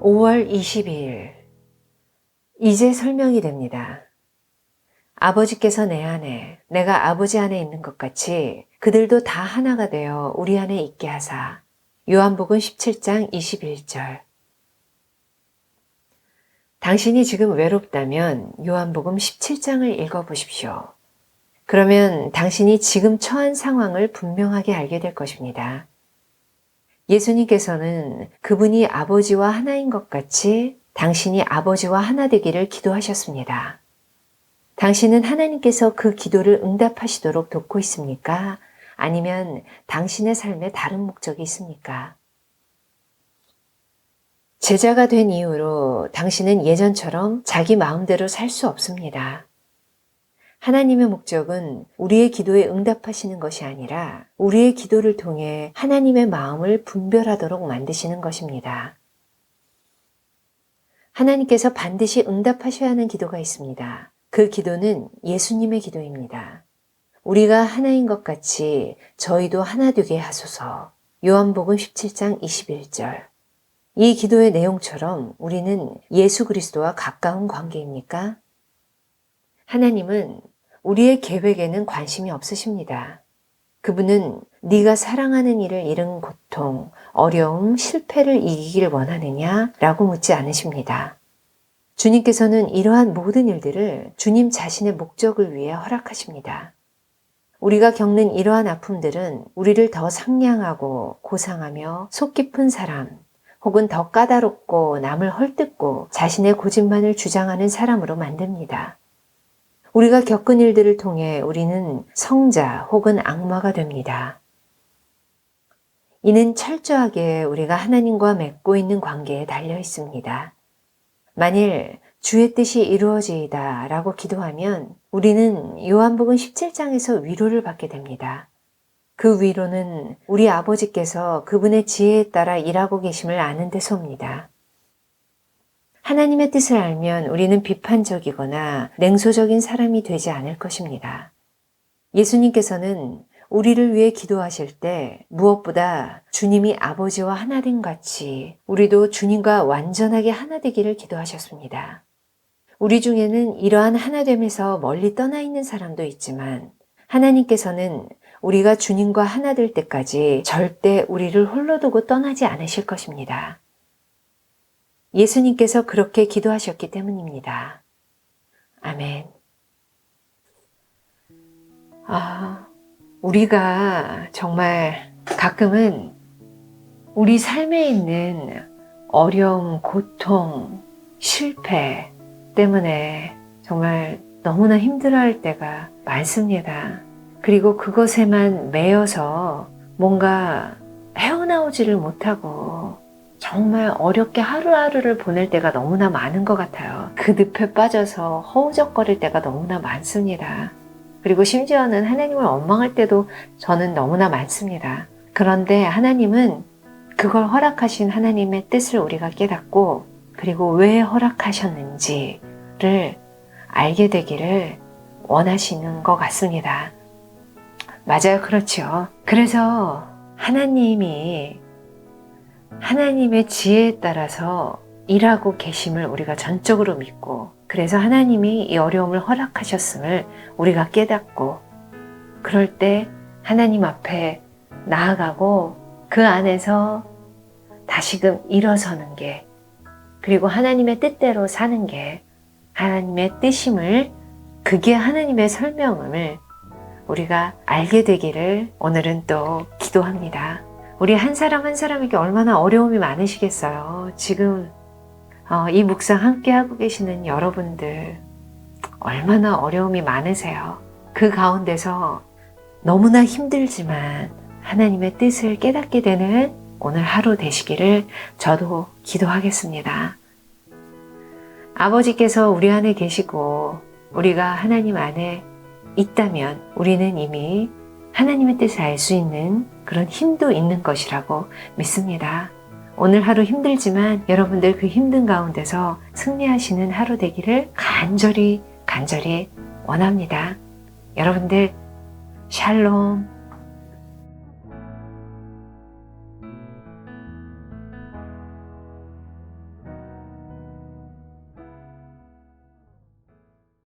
5월 22일. 이제 설명이 됩니다. 아버지께서 내 안에, 내가 아버지 안에 있는 것 같이 그들도 다 하나가 되어 우리 안에 있게 하사. 요한복음 17장 21절. 당신이 지금 외롭다면 요한복음 17장을 읽어보십시오. 그러면 당신이 지금 처한 상황을 분명하게 알게 될 것입니다. 예수님께서는 그분이 아버지와 하나인 것 같이 당신이 아버지와 하나 되기를 기도하셨습니다. 당신은 하나님께서 그 기도를 응답하시도록 돕고 있습니까? 아니면 당신의 삶에 다른 목적이 있습니까? 제자가 된 이후로 당신은 예전처럼 자기 마음대로 살 수 없습니다. 하나님의 목적은 우리의 기도에 응답하시는 것이 아니라 우리의 기도를 통해 하나님의 마음을 분별하도록 만드시는 것입니다. 하나님께서 반드시 응답하셔야 하는 기도가 있습니다. 그 기도는 예수님의 기도입니다. 우리가 하나인 것 같이 저희도 하나 되게 하소서. 요한복음 17장 21절. 이 기도의 내용처럼 우리는 예수 그리스도와 가까운 관계입니까? 하나님은 우리의 계획에는 관심이 없으십니다. 그분은 네가 사랑하는 일을 잃은 고통, 어려움, 실패를 이기길 원하느냐? 라고 묻지 않으십니다. 주님께서는 이러한 모든 일들을 주님 자신의 목적을 위해 허락하십니다. 우리가 겪는 이러한 아픔들은 우리를 더 상냥하고 고상하며 속 깊은 사람, 혹은 더 까다롭고 남을 헐뜯고 자신의 고집만을 주장하는 사람으로 만듭니다. 우리가 겪은 일들을 통해 우리는 성자 혹은 악마가 됩니다. 이는 철저하게 우리가 하나님과 맺고 있는 관계에 달려 있습니다. 만일 주의 뜻이 이루어지이다 라고 기도하면 우리는 요한복음 17장에서 위로를 받게 됩니다. 그 위로는 우리 아버지께서 그분의 지혜에 따라 일하고 계심을 아는 데서옵니다. 하나님의 뜻을 알면 우리는 비판적이거나 냉소적인 사람이 되지 않을 것입니다. 예수님께서는 우리를 위해 기도하실 때 무엇보다 주님이 아버지와 하나된 같이 우리도 주님과 완전하게 하나 되기를 기도하셨습니다. 우리 중에는 이러한 하나됨에서 멀리 떠나 있는 사람도 있지만 하나님께서는 우리가 주님과 하나 될 때까지 절대 우리를 홀로 두고 떠나지 않으실 것입니다. 예수님께서 그렇게 기도하셨기 때문입니다. 아멘. 아, 우리가 정말 가끔은 우리 삶에 있는 어려움, 고통, 실패 때문에 정말 너무나 힘들어할 때가 많습니다. 그리고 그것에만 매여서 뭔가 헤어나오지를 못하고 정말 어렵게 하루하루를 보낼 때가 너무나 많은 것 같아요. 그 늪에 빠져서 허우적거릴 때가 너무나 많습니다. 그리고 심지어는 하나님을 원망할 때도 저는 너무나 많습니다. 그런데 하나님은 그걸 허락하신 하나님의 뜻을 우리가 깨닫고 그리고 왜 허락하셨는지를 알게 되기를 원하시는 것 같습니다. 맞아요. 그렇죠. 그래서 하나님이 하나님의 지혜에 따라서 일하고 계심을 우리가 전적으로 믿고 그래서 하나님이 이 어려움을 허락하셨음을 우리가 깨닫고 그럴 때 하나님 앞에 나아가고 그 안에서 다시금 일어서는 게 그리고 하나님의 뜻대로 사는 게 하나님의 뜻임을 그게 하나님의 설명음을 우리가 알게 되기를 오늘은 또 기도합니다. 우리 한 사람 한 사람에게 얼마나 어려움이 많으시겠어요. 지금 어, 이 묵상 함께 하고 계시는 여러분들 얼마나 어려움이 많으세요. 그 가운데서 너무나 힘들지만 하나님의 뜻을 깨닫게 되는 오늘 하루 되시기를 저도 기도하겠습니다. 아버지께서 우리 안에 계시고 우리가 하나님 안에 있다면 우리는 이미 하나님의 뜻을 알 수 있는 그런 힘도 있는 것이라고 믿습니다. 오늘 하루 힘들지만 여러분들 그 힘든 가운데서 승리하시는 하루 되기를 간절히 간절히 원합니다. 여러분들 샬롬